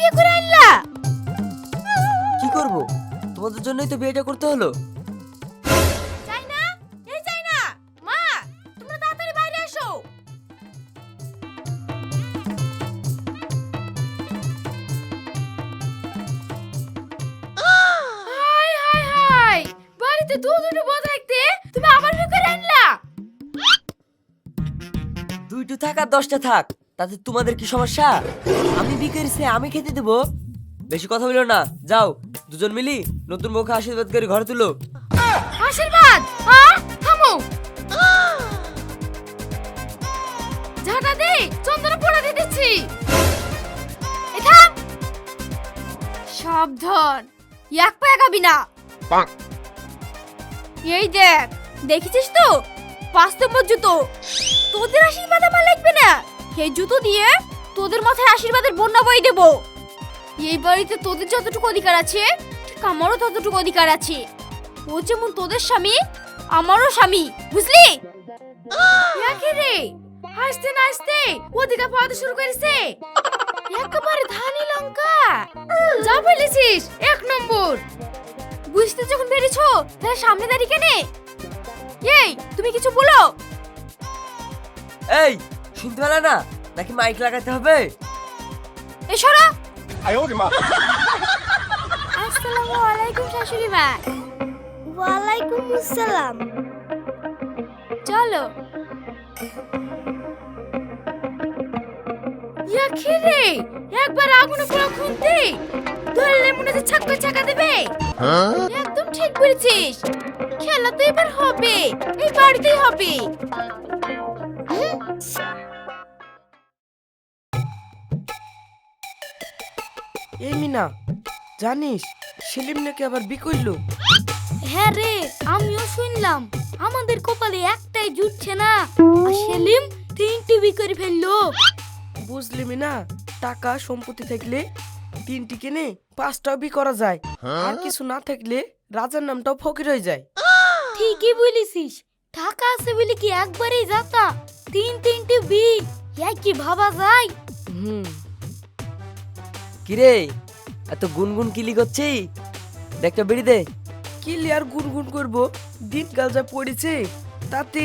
বিয়ে করে আনলা? কি করব? তোমাদের জন্যই তো বিয়েটা করতে হলো। যাই না? এই যাই না। মা তোমরা তাড়াতাড়ি বাইরে আসো। Hi hi hi. বাড়িতে দু দুটো বউ থাকতে তুমি আবার বিয়ে করে আনলা? দুইটো থাক আর দশটা থাক। তাতে তোমাদের কি সমস্যা? আমি বিকেরি সে আমি খেতে দেবো। বেশি কথা বলো না যাও দুজন মিলি নতুন বউকে আশীর্বাদ করে ঘরে তুলো। আশীর্বাদ? হ্যাঁ থামো। ঝাঁটা দে চন্দন পোড়া দিয়ে দিচ্ছি। সাবধান এক পা এগাবি না। এই দেখ দেখেছিস তো? পাঁচ নম্বর জুতো। তোদের আশীর্বাদ আমার এই জুতো দিয়ে তোদের মাথায় আশীর্বাদের বন্যা বই দেবো। এই বাড়িতে তোদের যতটুকু অধিকার আছে, ঠিক আমারও ততটুকু অধিকার আছে। ও যেমন তোদের স্বামী, আমারও স্বামী, বুঝলি? রে, হাসতে না হাসতে ওদিকে পাওয়াতে শুরু করেছে। একেবারে ধানি লঙ্কা। যা বলেছিস, এক নম্বর। বুঝতে যখন পেরেছ, তাহলে সামনে দাঁড়িয়ে কেনে। এই, তুমি কিছু বলো। এই শুনতে পেলে না নাকি মাইক লাগাতে হবে? এসরা ওয়ালাইকুম আসসালাম। চলো। ইয়া একবার আগুনে পুরো খুঁজতে ধরলে মনে হচ্ছে ছাক্কা ছাকা দেবে। একদম ঠিক বলেছিস। খেলা তো এবার হবে। এই বাড়িতেই হবে। মিনা জানিস সেলিম নাকি আবার বি করল হ্যাঁ রে আমিও শুনলাম। আমাদের কপালে একটাই জুটছে না? আর সেলিম তিনটি বি করে ফেলল। বুঝলি মিনা টাকা সম্পত্তি থাকলে তিনটি কিনে পাঁচটাও বি করা যায়। আর কিছু না থাকলে রাজার নামটাও ফকির হয়ে যায়। ঠিকই বলেছিস। টাকা আছে বলে কি একবারেই যাতা? তিন তিনটি বি কি ভাবা যায়? হুম। কিরে এত গুনগুন কিলি করছি দেখটা বেরি দে। কি আর গুনগুন করব দিনকাল যা পড়েছে তাতে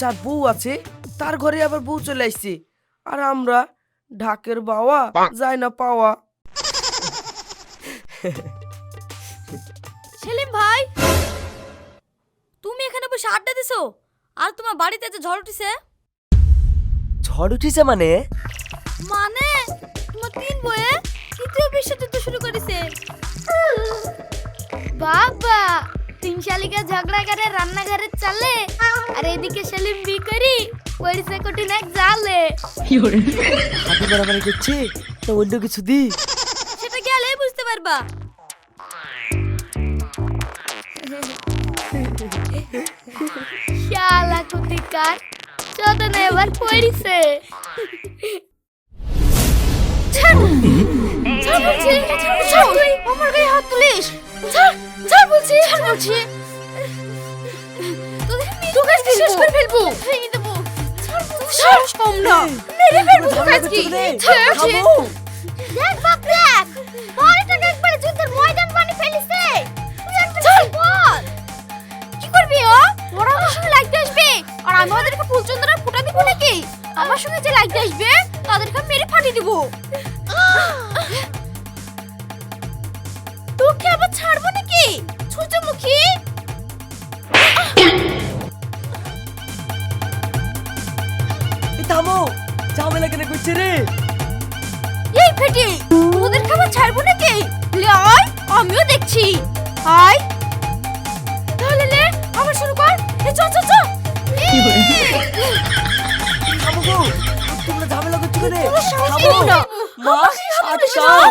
যার বউ আছে তার ঘরে আবার বউ চলে আসছে। আর আমরা ঢাকের বাওয়া যায় না পাওয়া। সেলিম ভাই তুমি এখানে বসে আড্ডা দিছো? আর তোমার বাড়িতে যে ঝড় উঠেছে? ঝড় উঠিছে মানে? মানে? তোমার তিন বয়ে তৃতীয় বিশ্বযুদ্ধ শুরু করেছে। বাবা তিন শালিকা ঝগড়া করে রান্নাঘরে চালে আর এদিকে সেলিম বি করি পরিচে কঠিন এক জালে। হাতে বাড়াবাড়ি করছে তো অন্য কিছু দি। সেটা গেলে বুঝতে পারবা? শালা কুতিকার চোদন এবার পড়িছে। আমার গায়ে হাত তুলিস। ছাড় ছাড় বলছি। ছাড় বলছি। তোকে আমি শেষ করে ফেলব? ভেঙে দেবো। সাহস কম না মেরে ফেলব তোকে আজকে ছাড় দেখ বাপ দেখ। বাড়িটাকে একবারে যুদ্ধের ময়দান বানিয়ে ফেলিছে তুই বল। কি করবি ও? ওরা আমার সঙ্গে লাগতে আসবে। আর আমি ওদেরকে ফুলচন্দনা ফুটা দিব নাকি? আমার সঙ্গে যে লাগতে আসবে তাদেরকে মেরে ফাটিয়ে দিব। ছাড়বো নাকি? সূর্যমুখী? থামো ঝামেলা কেন করছে রে? এই ফেটি তোদের খাবার ছাড়বো নাকি? লে আয় আমিও দেখছি। আয়। তাহলে লে আবার শুরু কর। এ চ চ চ। থামো গো তোমরা ঝামেলা করছ কেন? থামো। মা আটকাও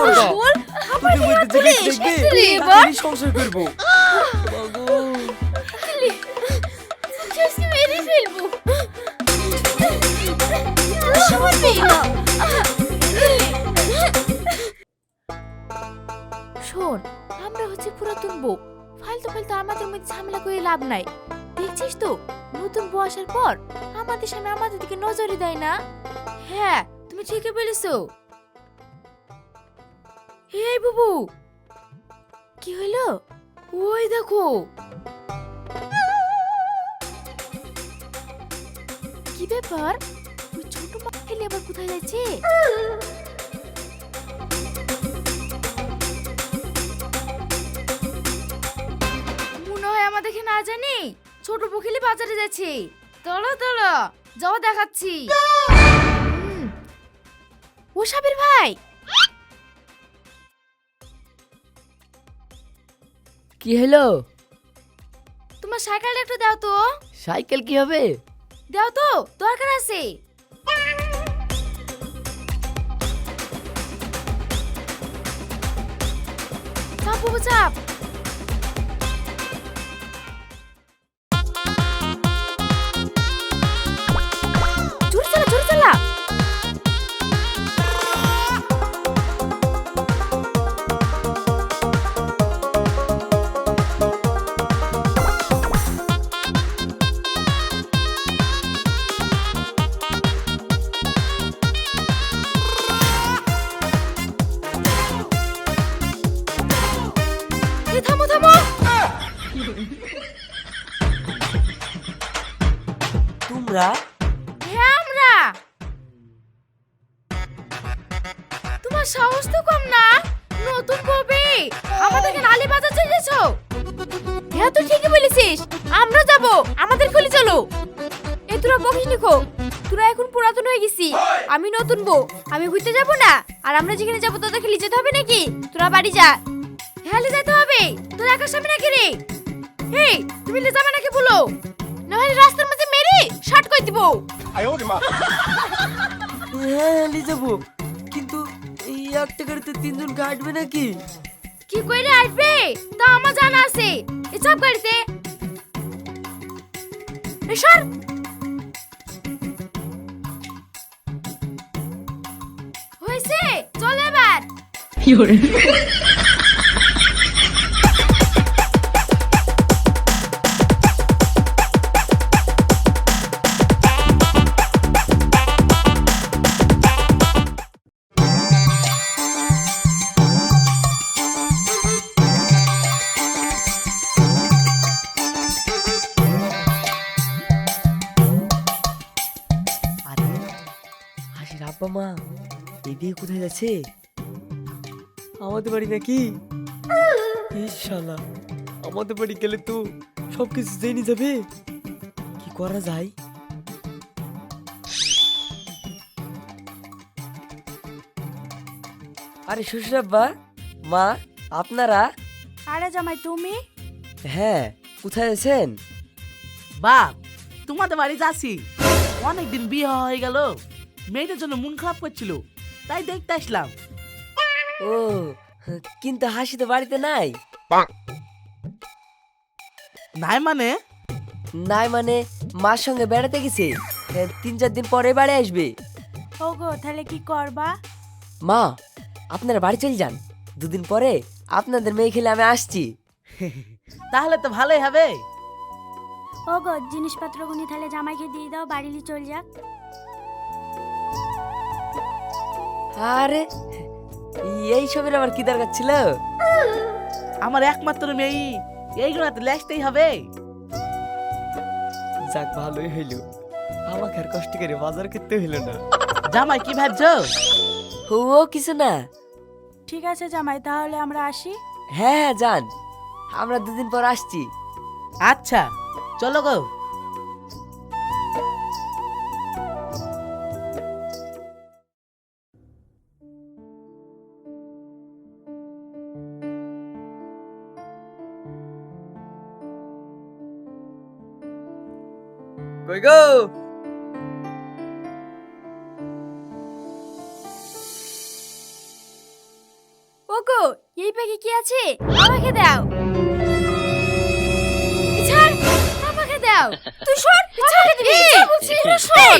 বলতে যে দেখবে সংসার করব। আজকে মেরে ফেলব। শোন আমরা হচ্ছে পুরাতন বউ। ফালতু ফালতু আমাদের মধ্যে ঝামেলা করে লাভ নাই। দেখছিস তো নতুন বউ আসার পর আমাদের সামনে আমাদের দিকে নজরই দেয় না। হ্যাঁ তুমি ঠিকই বলেছ। এই বুবু। কি হলো? ওই দেখো। কি ব্যাপার? ওই ছোট মাঠেলে আবার কোথায় যাচ্ছে? মনে হয় আমাদেরকে না জানি ছোট বকিলি বাজারে যাচ্ছে। তলো তলো, যাও দেখাচ্ছি। ও সাবির ভাই কি হলো? তোমার সাইকেলটা একটু দাও তো। সাইকেল কি হবে? দাও তো দরকার আছে। চাপ বাবু চাপ। হ্যাঁ আমরা। তোমার সাহস তো কম না? নতুন আমাদেরকে বাজার হ্যাঁ ঠিকই বলেছিস। আমরা যাব। আমাদের খুলে চলো। এ, তোরা বকিস তোরা এখন পুরাতন হয়ে গেছি। আমি নতুন বউ। আমি ঘুরতে যাব না? আর আমরা যেখানে যাব, তোদের খেলে যেতে হবে নাকি? তোরা বাড়ি যা। হ্যাঁ যেতে হবে। তোরা একা সামনে নাকি রে? তুমি যাবে নাকি বলো? নাহলে রাস্তার মাঝে শার্ট করে দিব? হ্যাঁ যাব। কিন্তু এই একটা গাড়িতে তিনজন কাটবে নাকি? কি কইরে আসবে তা আমার জানা আছে। এ চাপ গাড়িতে। সর। হয়েছে চল এবার। কোথায় যাচ্ছে আমাদের বাড়ি নাকি? ইস আমাদের বাড়ি গেলে তো সব কিছু জেনে যাবে। কি করা যায়? আরে শ্বশুর আব্বা মা আপনারা? আরে জামাই তুমি? হ্যাঁ কোথায় আছেন? বাপ তোমাদের বাড়ি যাচ্ছি। অনেকদিন বিয়ে হয়ে গেল। মেয়েটার জন্য মন খারাপ করছিল। তাই দেখতে আসলাম। ও কিন্তু হাসি তো বাড়িতে নাই। নাই মানে? নাই মানে মার সঙ্গে বেড়াতে গেছে। তিন চার দিন পরে বাড়ি আসবে। ওগো তাহলে কি করবা? মা আপনারা বাড়ি চলে যান। দুদিন পরে আপনাদের মেয়ে খেলে আমি আসছি। তাহলে তো ভালোই হবে। ওগো জিনিসপত্রগুনি তাহলে জামাইকে দিয়ে দাও বাড়িলি চলে যাক। আরে এই সবের আবার কি দরকার ছিল? আমার একমাত্র মেয়ে এইগুলো তো লেসতেই হবে। যাক ভালোই হইল। আমাকে আর কষ্ট করে বাজার করতে হইল না। জামাই কি ভাবছ? ও কিছু না। ঠিক আছে জামাই তাহলে আমরা আসি? হ্যাঁ হ্যাঁ যান। আমরা দুদিন পর আসছি। আচ্ছা চলো গো। গো ওগো এই ব্যাগে কি আছে? আমাকে দাও। ছাড় আমাকে দাও। তুই সর আমাকে দিবি বলছি সর।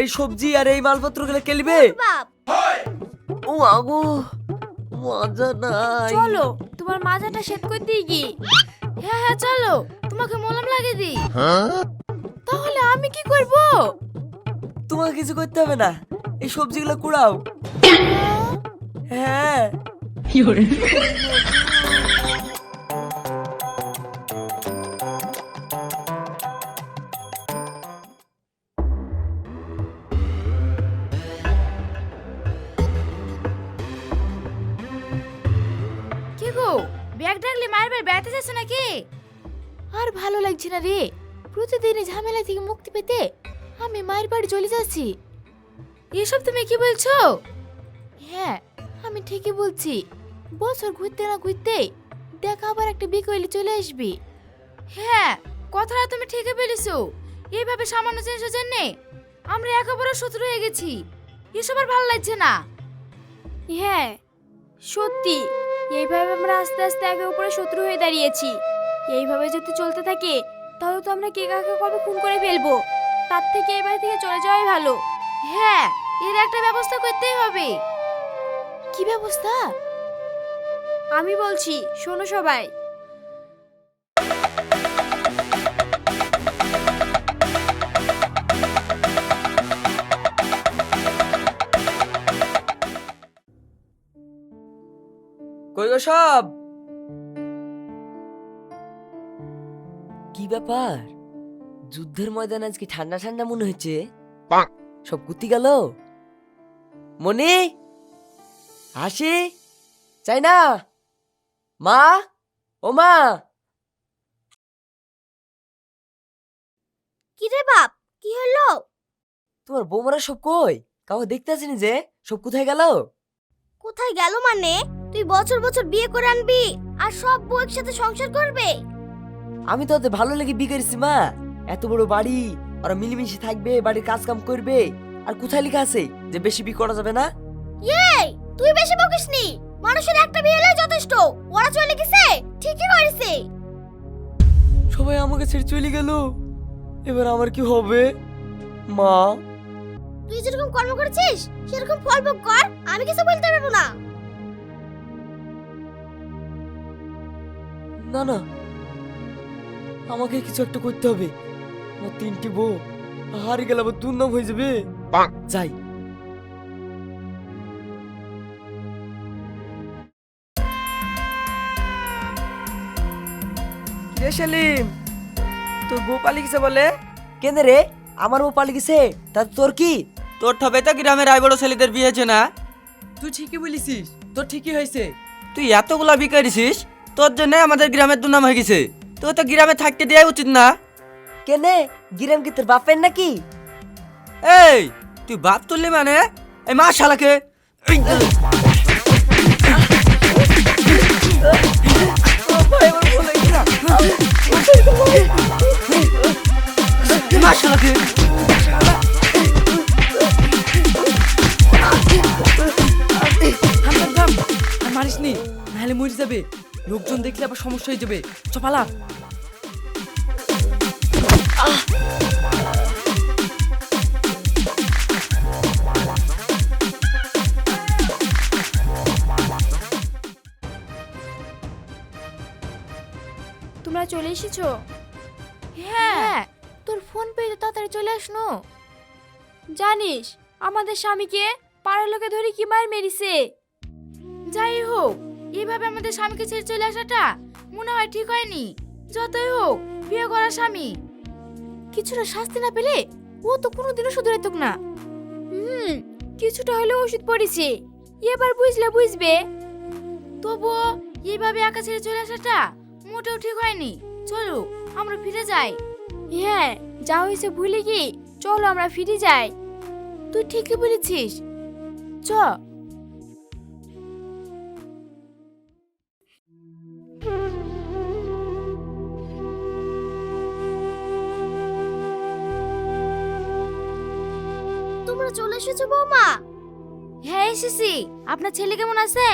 এই সবজি আর এই মালপত্রগুলো কেলিবে বাপ। ও আগো মজা নাই। চলো তোমার মাজাটা শেদ করে দিই কি হ্যাঁ হ্যাঁ চলো তোমাকে মলম লাগিয়ে দিই। তাহলে আমি কি করব? তোমাকে কিছু করতে হবে না। এই সবজিগুলো কুড়াও। হ্যাঁ। কি বেড়াতে যাচ্ছে নাকি? আর ভালো লাগছে না রে। প্রতিদিনই ঝামেলা থেকে মুক্তি পেতে আমি মায়ের বাড়ি চলে যাচ্ছি। এসব তুমি কি বলছো? হ্যাঁ আমি ঠিকই বলছি। বছর ঘুরতে না ঘুরতে দেখা আবার একটা বিকলে চলে আসবি। হ্যাঁ কথাটা তুমি ঠিকই বলেছ। এইভাবে সামান্য জিনিসের জন্য আমরা একেবারে শত্রু হয়ে গেছি। এসব আর ভালো লাগছে না। হ্যাঁ সত্যি। এইভাবে আমরা আস্তে আস্তে একে উপরে শত্রু হয়ে দাঁড়িয়েছি। এইভাবে যদি চলতে থাকে তাহলে তো আমরা কে কাকে কবে খুন করে ফেলব? তার থেকে এবার থেকে চলে যাওয়াই ভালো। হ্যাঁ এর একটা ব্যবস্থা করতেই হবে। কি ব্যবস্থা? আমি বলছি শোনো সবাই। গো সব। কি ব্যাপার? যুদ্ধের ময়দান আজকে ঠান্ডা ঠান্ডা মনে হচ্ছে। সব কুতি গেল? মনি? হাসি? চাই না। মা? ও মা? কি রে বাপ? কি হলো? তোমার বৌমারা সব কই? কাউকে দেখতে আসেনি যে? সব কোথায় গেল? কোথায় গেল মানে? তুই বছর বছর বিয়ে করে আনবি আর সব বউ একসাথে সংসার করবে? আমি তো ওদের ভালো লেগে বিয়ে করেছি মা। এত বড় বাড়ি ওরা মিলেমিশে থাকবে বাড়ির কাজ কাম করবে। আর কোথায় লেখা আছে যে বেশি বিয়ে করা যাবে না? এই তুই বেশি বকিসনি মানুষের একটা বিয়ে হলে যথেষ্ট। ওরা চলে গেছে? ঠিকই করেছে। সবাই আমাকে ছেড়ে চলে গেল। এবার আমার কি হবে? মা। তুই যেরকম কর্ম করেছিস সেরকম ফল ভোগ কর। আমি কিছু বলতে পারব না। না না। আমাকে কিছু একটা করতে হবে। আমার তিনটি বউ। হারিয়ে গেলে আবার দুর্নাম হয়ে যাবে। যাই। রে সেলিম? তোর বউ পালিয়ে গেছে বলে? কেন রে? আমার বউ পালিয়ে গেছে। তা তোর কি? তোর ঠবে তো গ্রামের আই বড় ছেলেদের বিয়ে হয়েছে না? তুই ঠিকই বলেছিস। তোর ঠিকই হয়েছে। তুই এতগুলা বিকারিছিস তোর জন্য আমাদের গ্রামের দুর্নাম হয়ে গেছে। তোর তো গ্রামে থাকতে দেওয়া উচিত না। কেনে? গিরাম কি তোর বাপের নাকি? এই তুই বাপ তুললি মানে? এই মা শালাকে। মা শালাকে। মারিস নি নাহলে মরে যাবে। লোকজন দেখলে আবার সমস্যা হয়ে যাবে। চপালা তোমরা চলে এসেছ? হ্যাঁ।, হ্যাঁ তোর ফোন পেয়ে তো তাড়াতাড়ি চলে আসনো। জানিস আমাদের স্বামীকে পাড়ার লোকে ধরে কি মার মেরিছে? যাই হোক এইভাবে আমাদের স্বামীকে ছেড়ে চলে আসাটা মনে হয় ঠিক হয়নি। যতই হোক, বিয়ে করা স্বামী। কিছুটা শাস্তি না পেলে ও তো কোনোদিনও শুধরাইত না। হুম, কিছুটা হলেও ওষুধ পড়েছে। এবার বুঝলে বুঝবে। তবুও এইভাবে একা ছেড়ে চলে আসাটা মোটেও ঠিক হয়নি। চলো, আমরা ফিরে যাই। হ্যাঁ যা হয়েছে ভুলে কি চলো আমরা ফিরে যাই। তুই ঠিকই বলেছিস। চ। তোমরা চলে এসেছ বৌমা? হ্যাঁ এসেছি। আপনার ছেলে কেমন আছে?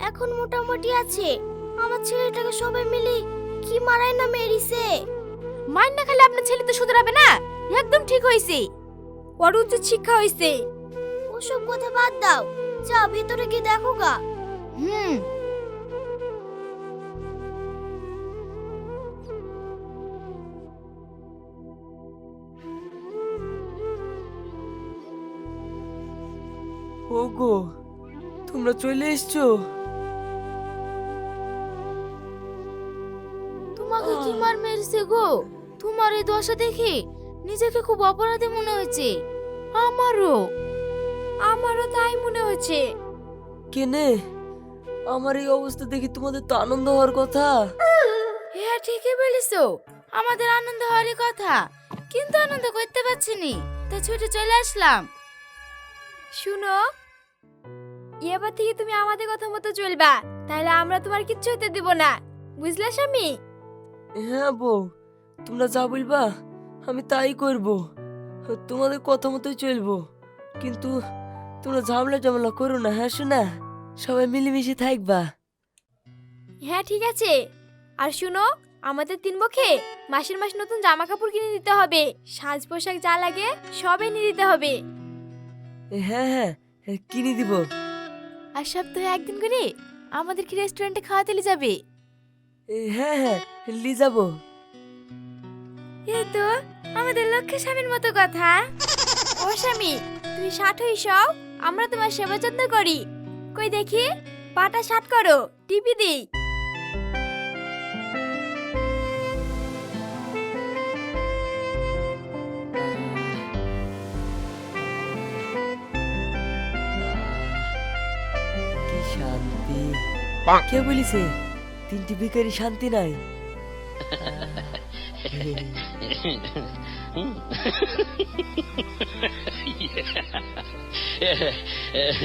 এখন মোটামুটি আছে। আমার ছেলেটাকে সবাই মিলে কি মারাই না মেরিছে? মাইন না খেলে আপনার ছেলে তো শুধরাবে না? একদম ঠিক হয়েছে। ওর উচিত শিক্ষা হয়েছে। ওসব কথা বাদ দাও। যা ভেতরে গিয়ে দেখো গা। হুম। ওগো তোমরা চলে এসছো। তোমাকে কি মার মেরেছে গো? তোমার এই দশা দেখে নিজেকে খুব অপরাধী মনে হয়েছে। আমারও আমারও তাই মনে হয়েছে। কেনে? আমার এই অবস্থা দেখে তোমাদের তো আনন্দ হওয়ার কথা। হ্যাঁ ঠিকই বলেছ। আমাদের আনন্দ হওয়ারই কথা। কিন্তু আনন্দ করতে পারছি নি। তাই ছুটে চলে আসলাম। শুনো এবার থেকে তুমি আমাদের কথা মতো চলবা তাহলে আমরা তোমার কিচ্ছু হতে দেব না। বুঝলে স্বামী? হ্যাঁ বউ তোমরা যা বলবা আমি তাই করব। তোমাদের কথা মতোই চলবো। কিন্তু তোমরা ঝামেলা টামেলা করো না হ্যাঁ শোনা? সবাই মিলেমিশে থাকবা। হ্যাঁ ঠিক আছে। আর শুনো আমাদের তিন বকে মাসের মাস নতুন জামা কাপড় কিনে দিতে হবে। সাজ পোশাক যা লাগে সবই নিয়ে দিতে হবে। হ্যাঁ হ্যাঁ কিনে দিব। আর সপ্তাহে একদিন করে আমাদের কি রেস্টুরেন্টে খাওয়াতে নিয়ে যাবে। হ্যাঁ হ্যাঁ লি যাব। এই তো আমাদের লক্ষ্যে স্বামীর মতো কথা। ও স্বামী তুমি ষাট হই সব আমরা তোমার সেবা যত্ন করি। কই দেখি পাটা ষাট করো টিপি দিই। কে বলিছে? তিনটি ভিখারি শান্তি নাই।